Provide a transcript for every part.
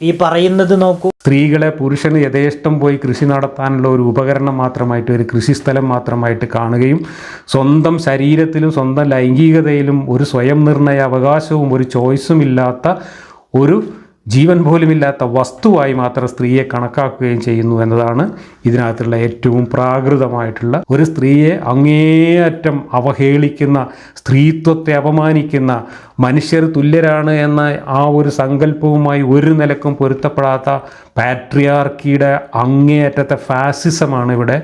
ഈ പറയുന്നത് നോക്കൂ. സ്ത്രീകളെ പുരുഷന് യഥേഷ്ടം പോയി കൃഷി നടത്താനുള്ള ഒരു ഉപകരണം മാത്രമായിട്ട് ഒരു കൃഷിസ്ഥലം മാത്രമായിട്ട് കാണുകയും സ്വന്തം ശരീരത്തിലും സ്വന്തം ലൈംഗികതയിലും ഒരു സ്വയം നിർണയ അവകാശവും ഒരു ചോയ്സും ഇല്ലാത്ത ഒരു ജീവൻ പോലുമില്ലാത്ത വസ്തുവായി മാത്രം സ്ത്രീയെ കണക്കാക്കുകയും ചെയ്യുന്നു എന്നതാണ് ഇതിനകത്തുള്ള ഏറ്റവും പ്രാകൃതമായിട്ടുള്ള ഒരു സ്ത്രീയെ അങ്ങേയറ്റം അവഹേളിക്കുന്ന സ്ത്രീത്വത്തെ അപമാനിക്കുന്ന മനുഷ്യർ തുല്യരാണ് എന്ന ആ ഒരു സങ്കല്പവുമായി ഒരു നിലക്കും പൊരുത്തപ്പെടാത്ത പാട്രിയാർക്കിയുടെ അങ്ങേയറ്റത്തെ ഫാസിസമാണ് ഇവിടെ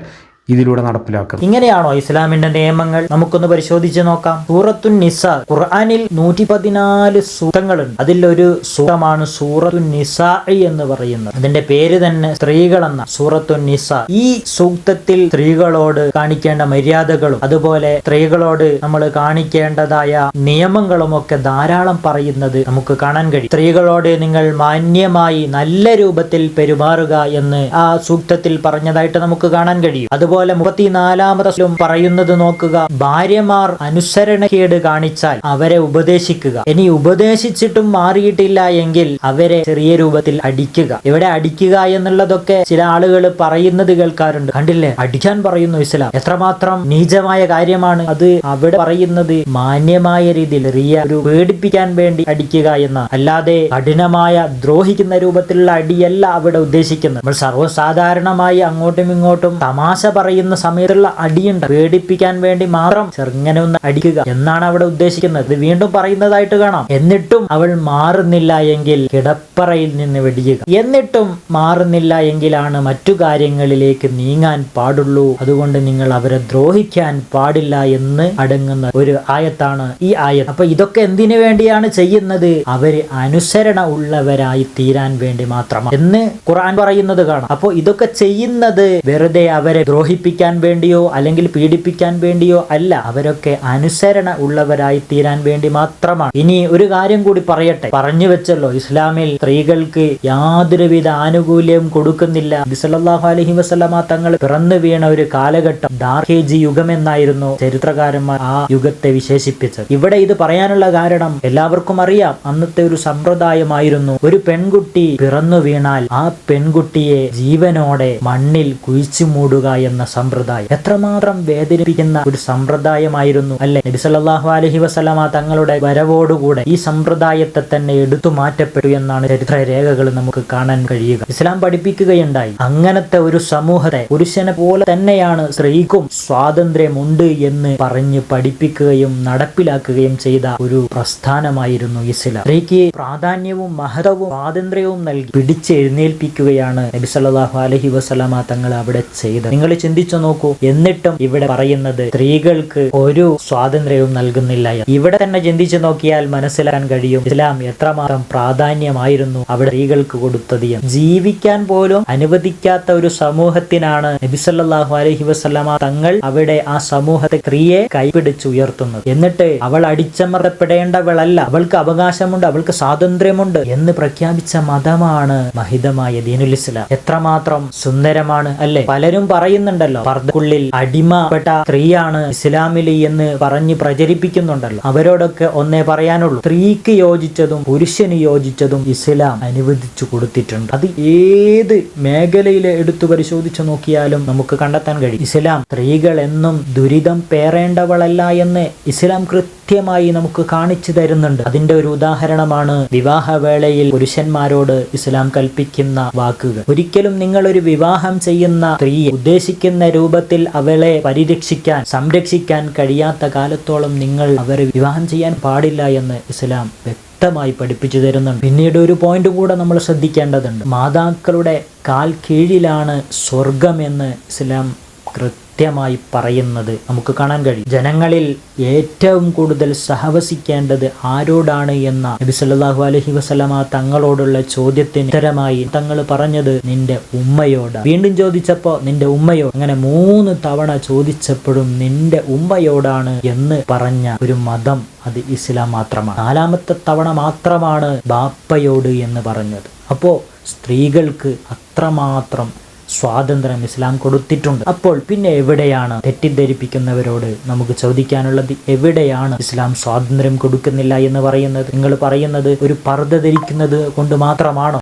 ഇതിലൂടെ നടപ്പിലാക്കുക ഇങ്ങനെയാണോ ഇസ്ലാമിന്റെ നിയമങ്ങൾ? നമുക്കൊന്ന് പരിശോധിച്ച് നോക്കാം. സൂറത്തുൻ നിസ ഖുർആനിൽ നൂറ്റി പതിനാല് സൂറങ്ങളുണ്ട് അതിലൊരു സൂറമാണ് സൂറത്തു നിസ എന്ന് പറയുന്നത്. അതിന്റെ പേര് തന്നെ സ്ത്രീകൾ എന്ന സൂറത്തു നിസ. ഈ സൂക്തത്തിൽ സ്ത്രീകളോട് കാണിക്കേണ്ട മര്യാദകളും അതുപോലെ സ്ത്രീകളോട് നമ്മൾ കാണിക്കേണ്ടതായ നിയമങ്ങളും ഒക്കെ ധാരാളം പറയുന്നത് നമുക്ക് കാണാൻ കഴിയും. സ്ത്രീകളോട് നിങ്ങൾ മാന്യമായി നല്ല രൂപത്തിൽ പെരുമാറുക എന്ന് ആ സൂക്തത്തിൽ പറഞ്ഞതായിട്ട് നമുക്ക് കാണാൻ കഴിയും. അതുപോലെ മുപ്പത്തിനാലാമതും പറയുന്നത് നോക്കുക. ഭാര്യമാർ അനുസരണക്കേട് കാണിച്ചാൽ അവരെ ഉപദേശിക്കുക. ഇനി ഉപദേശിച്ചിട്ടും മാറിയിട്ടില്ല എങ്കിൽ അവരെ ചെറിയ രൂപത്തിൽ അടിക്കുക. ഇവിടെ അടിക്കുക എന്നുള്ളതൊക്കെ ചില ആളുകൾ പറയുന്നത് കേൾക്കാറുണ്ട്. കണ്ടില്ലേ? അടിക്കാൻ പറയുന്നു ഇസ്ലാം. എത്രമാത്രം നീചമായ കാര്യമാണ് അത് അവിടെ പറയുന്നത്. മാന്യമായ രീതിയിൽ റിയ ഒരു പേടിപ്പിക്കാൻ വേണ്ടി അടിക്കുക എന്ന. അല്ലാതെ കഠിനമായ ദ്രോഹിക്കുന്ന രൂപത്തിലുള്ള അടിയല്ല അവിടെ ഉദ്ദേശിക്കുന്നത്. നമ്മൾ സർവസാധാരണമായി അങ്ങോട്ടും ഇങ്ങോട്ടും തമാശ പറയുന്ന സമയത്തുള്ള അടിയുണ്ട്. പേടിപ്പിക്കാൻ വേണ്ടി മാത്രം ചെറുങ്ങനെ ഒന്ന് അടിക്കുക. എന്നാണ് അവിടെ ഉദ്ദേശിക്കുന്നത്. ഇത് വീണ്ടും പറയുന്നതായിട്ട് കാണാം. എന്നിട്ടും അവൾ മാറുന്നില്ല എങ്കിൽ കിടപ്പറയിൽ നിന്ന് വെടിയുക. എന്നിട്ടും മാറുന്നില്ല എങ്കിലാണ് മറ്റു കാര്യങ്ങളിലേക്ക് നീങ്ങാൻ പാടുള്ളൂ. അതുകൊണ്ട് നിങ്ങൾ അവരെ ദ്രോഹിക്കാൻ പാടില്ല എന്ന് അടങ്ങുന്ന ഒരു ആയത്താണ് ഈ ആയത്ത്. അപ്പൊ ഇതൊക്കെ എന്തിനു വേണ്ടിയാണ് ചെയ്യുന്നത്? അവർ അനുസരണ ഉള്ളവരായി തീരാൻ വേണ്ടി മാത്രമാണ്. എന്ന് ഖുർആൻ പറയുന്നത് കാണാം. അപ്പോൾ ഇതൊക്കെ ചെയ്യുന്നത് വെറുതെ അവരെ ദ്രോഹിപ്പിക്കാൻ വേണ്ടിയോ അല്ലെങ്കിൽ പീഡിപ്പിക്കാൻ വേണ്ടിയോ അല്ല അവരൊക്കെ അനുസരണ ഉള്ളവരായി തീരാൻ വേണ്ടി മാത്രമാണ്. ഇനി ഒരു കാര്യം കൂടി പറയട്ടെ. പറഞ്ഞു വെച്ചല്ലോ ഇസ്ലാമിൽ സ്ത്രീകൾക്ക് യാതൊരുവിധ ആനുകൂല്യം കൊടുക്കുന്നില്ല. ബിസലല്ലാഹു അലഹി വസ്ലമ തങ്ങൾ പിറന്നു വീണ ഒരു കാലഘട്ടം ദാർഹേജി യുഗം എന്നായിരുന്നു ചരിത്രകാരന്മാർ ആ യുഗത്തെ വിശേഷിപ്പിച്ചത്. ഇവിടെ ഇത് പറയാനുള്ള കാരണം എല്ലാവർക്കും അറിയാം അന്നത്തെ ഒരു സമ്പ്രദായമായിരുന്നു. ഒരു പെൺകുട്ടി പിറന്നു വീണാൽ ആ പെൺകുട്ടിയെ ജീവനോടെ മണ്ണിൽ കുഴിച്ചു മൂടുക എന്ന സമ്പ്രദായം. എത്രമാത്രം വേദനിപ്പിക്കുന്ന ഒരു സമ്പ്രദായമായിരുന്നു. അല്ലെ? നബി അലഹി വസ്ലമ തങ്ങളുടെ വരവോടുകൂടെ ഈ സമ്പ്രദായത്തെ തന്നെ എടുത്തു മാറ്റപ്പെട്ടു എന്നാണ് ചരിത്ര രേഖകൾ നമുക്ക് കാണാൻ കഴിയുക. ഇസ്ലാം പഠിപ്പിക്കുകയുണ്ടായി. അങ്ങനത്തെ ഒരു സമൂഹത്തെ പുരുഷനെ പോലെ തന്നെയാണ് സ്ത്രീക്കും സ്വാതന്ത്ര്യമുണ്ട് എന്ന് പറഞ്ഞ് പഠിപ്പിക്കുകയും നടപ്പിലാക്കുകയും ചെയ്ത ഒരു പ്രസ്ഥാനമായിരുന്നു ഇസ്ലാം. സ്ത്രീക്ക് പ്രാധാന്യവും മഹത്വവും സ്വാതന്ത്ര്യവും നൽകി പിടിച്ചെഴുന്നേൽപ്പിക്കുകയാണ് നബി അലഹി വസല്ലമ തങ്ങൾ അവിടെ ചെയ്തത്. നിങ്ങൾ ചിന്തിച്ചു നോക്കൂ. എന്നിട്ടും ഇവിടെ പറയുന്നത് സ്ത്രീകൾക്ക് ഒരു സ്വാതന്ത്ര്യവും നൽകുന്നില്ല ഇവിടെ തന്നെ ചിന്തിച്ചു നോക്കിയാൽ മനസ്സിലാക്കാൻ കഴിയും ഇസ്ലാം എത്രമാത്രം പ്രാധാന്യമായിരുന്നു അവിടെ സ്ത്രീകൾക്ക് കൊടുത്തത്. ജീവിക്കാൻ പോലും അനുവദിക്കാത്ത ഒരു സമൂഹത്തിനാണ് നബിസല്ലാഹു അലഹി വസല്ലമ തങ്ങൾ അവിടെ ആ സമൂഹത്തെ സ്ത്രീയെ കൈപിടിച്ചുയർത്തുന്നത് എന്നിട്ട് അവൾ അടിച്ചമർത്തപ്പെടേണ്ടവളല്ല. അവൾക്ക് അവകാശമുണ്ട് അവൾക്ക് സ്വാതന്ത്ര്യമുണ്ട് എന്ന് പ്രഖ്യാപിച്ച മതമാണ് മഹിതമായ ദീനുൽ ഇസ്ലാം. എത്രമാത്രം സുന്ദരമാണ് അല്ലെ? പലരും പറയുന്നുണ്ടല്ലോ പർദ്ദക്കുള്ളിൽ അടിമപ്പെട്ട സ്ത്രീയാണ് ഇസ്ലാമിൽ എന്ന് പറഞ്ഞ് പ്രചരിപ്പിക്കുന്നുണ്ടല്ലോ. അവരോടൊക്കെ ഒന്നേ പറയാനുള്ളൂ. സ്ത്രീക്ക് യോജിച്ചതും പുരുഷന് യോജിച്ചതും ഇസ്ലാം അനുവദിച്ചു കൊടുത്തിട്ടുണ്ട്. അത് ഏത് മേഖലയിൽ എടുത്തു പരിശോധിച്ചു നോക്കിയാലും നമുക്ക് കണ്ടെത്താൻ കഴിയും. ഇസ്ലാം സ്ത്രീകൾ എന്നും ദുരിതം പേറേണ്ടവളല്ല എന്ന് ഇസ്ലാം കൃത്യമായി നമുക്ക് കാണിച്ചു തരുന്നുണ്ട്. അതിന്റെ ഒരു ഉദാഹരണമാണ് വിവാഹവേളയിൽ പുരുഷന്മാരോട് ഇസ്ലാം കൽപ്പിക്കുന്ന വാക്കുകൾ. ഒരിക്കലും നിങ്ങൾ ഒരു വിവാഹം ചെയ്യുന്ന സ്ത്രീയെ ഉദ്ദേശിക്കുന്ന രൂപത്തിൽ അവളെ പരിരക്ഷിക്കാൻ സംരക്ഷിക്കാൻ കഴിയാത്ത കാലത്തോളം നിങ്ങൾ അവരെ വിവാഹം ചെയ്യാൻ പാടില്ല എന്ന് ഇസ്ലാം വ്യക്തമായി പഠിപ്പിച്ചു തരുന്നുണ്ട് പിന്നീട് ഒരു പോയിന്റ് കൂടെ നമ്മൾ ശ്രദ്ധിക്കേണ്ടതുണ്ട്. മാതാക്കളുടെ കാൽ കീഴിലാണ് സ്വർഗമെന്ന് ഇസ്ലാം കൃത്യമായി പറയുന്നത് നമുക്ക് കാണാൻ കഴിയും. ജനങ്ങളിൽ ഏറ്റവും കൂടുതൽ സഹവസിക്കേണ്ടത് ആരോടാണ് എന്ന നബി സല്ലാഹു അലഹി വസ്ലമ തങ്ങളോടുള്ള ചോദ്യത്തിന് ഉത്തരമായി തങ്ങൾ പറഞ്ഞത് നിന്റെ ഉമ്മയോട്. വീണ്ടും ചോദിച്ചപ്പോ നിന്റെ ഉമ്മയോ? അങ്ങനെ മൂന്ന് തവണ ചോദിച്ചപ്പോഴും നിന്റെ ഉമ്മയോടാണ് എന്ന് പറഞ്ഞ ഒരു മതം അത് ഇസ്ലാം മാത്രമാണ്. നാലാമത്തെ തവണ മാത്രമാണ് ബാപ്പയോട് എന്ന് പറഞ്ഞത്. അപ്പോ സ്ത്രീകൾക്ക് അത്രമാത്രം സ്വാതന്ത്ര്യം ഇസ്ലാം കൊടുത്തിട്ടുണ്ട്. അപ്പോൾ പിന്നെ എവിടെയാണ് തെറ്റിദ്ധരിപ്പിക്കുന്നവരോട് നമുക്ക് ചോദിക്കാനുള്ളത്? എവിടെയാണ് ഇസ്ലാം സ്വാതന്ത്ര്യം കൊടുക്കുന്നില്ല എന്ന് പറയുന്നത്? നിങ്ങൾ പറയുന്നത് ഒരു പർദ്ദ ധരിക്കുന്നത് കൊണ്ട് മാത്രമാണോ?